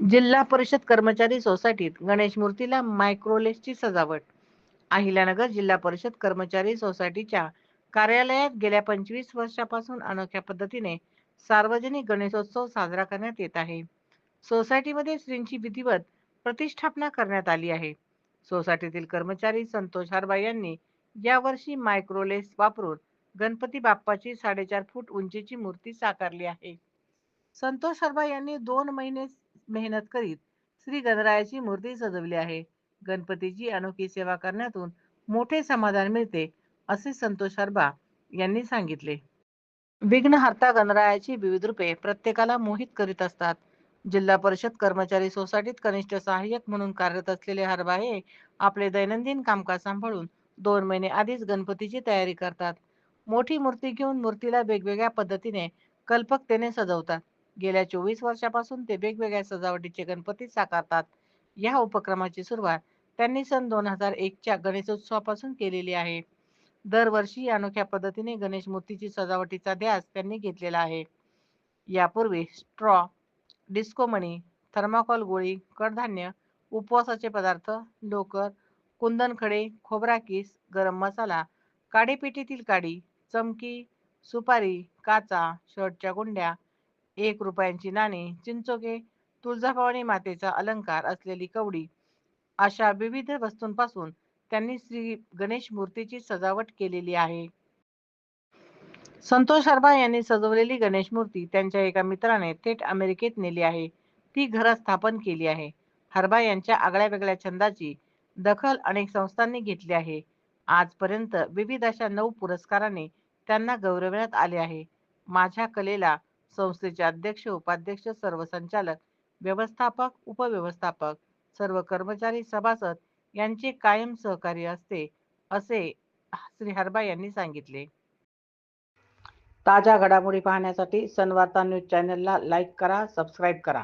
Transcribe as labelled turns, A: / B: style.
A: जिल्हा परिषद कर्मचारी सोसायटीत गणेश मूर्तीला मायक्रोलेसची सजावट. अहिल्यानगर जिल्हा परिषद कर्मचारी सोसायटीच्या कार्यालयात गेल्या पंचवीस वर्षापासून अनोख्या पद्धतीने सार्वजनिक गणेशोत्सव साजरा करण्यात येत आहे. सोसायटीमध्ये श्रींची विधिवत प्रतिष्ठापना करण्यात आली आहे. सोसायटीतील कर्मचारी संतोष हरबाई यांनी यावर्षी मायक्रोलेस वापरून गणपती बाप्पाची साडेचार फूट उंचीची मूर्ती साकारली आहे. संतोष हरबाई यांनी दोन महिने मेहनत करीत श्री गणरायाची मूर्ती सजवली आहे. गणपतीची अनोखी सेवा करण्यातून मोठे समाधान मिळते असे संतोष हरबा यांनी सांगितले. विघ्नहर्ता गणरायाची विविध रूपे प्रत्येकाला मोहित करीत असतात. जिल्हा परिषद कर्मचारी सोसायटीत कनिष्ठ सहाय्यक म्हणून कार्यरत असलेले हरबा हे आपले दैनंदिन कामकाज सांभाळून दोन महिने आधीच गणपतीची तयारी करतात. मोठी मूर्ती घेऊन मूर्तीला वेगवेगळ्या पद्धतीने कल्पकतेने सजवतात. गेल्या चोवीस वर्षापासून ते वेगवेगळ्या सजावटीचे गणपती साकारतात. या उपक्रमाची सुरुवात त्यांनी सन दोन हजार एकच्या गणेशोत्सवापासून केलेली आहे. दरवर्षी अनोख्या पद्धतीने गणेश मूर्तीची सजावटीचा ध्यास त्यांनी घेतलेला आहे. यापूर्वी स्ट्रॉ डिस्को मणी थर्माकॉल गोळी कडधान्य उपवासाचे पदार्थ लोकर कुंदनखडे खोबरा किस गरम मसाला काडीपेटीतील काडी चमकी सुपारी काचा शर्टच्या गुंड्या एक रुपयांची नाणी चिंचोके तुळजाभवानी मातेचा अलंकार असलेली कवडी अशा विविध वस्तूंपासून त्यांनी श्री गणेश मूर्तीची सजावट केलेली आहे. संतोष शर्मा यांनी सजवलेली गणेश मूर्ती त्यांच्या एका मित्राने थेट अमेरिकेत नेली आहे. ती घरात स्थापन केली आहे. हरबा यांच्या आगळ्या वेगळ्या छंदाची दखल अनेक संस्थांनी घेतली आहे. आजपर्यंत विविध अशा नऊ पुरस्काराने त्यांना गौरवण्यात आले आहे. माझ्या कलेला संस्थेचे अध्यक्ष उपाध्यक्ष सर्व संचालक व्यवस्थापक उपव्यवस्थापक सर्व कर्मचारी सभासद यांचे कायम सहकार्य असते असे श्री हरबा यांनी सांगितले. ताज्या घडामोडी पाहण्यासाठी सनवार्ता न्यूज चॅनलला लाईक करा सबस्क्राईब करा.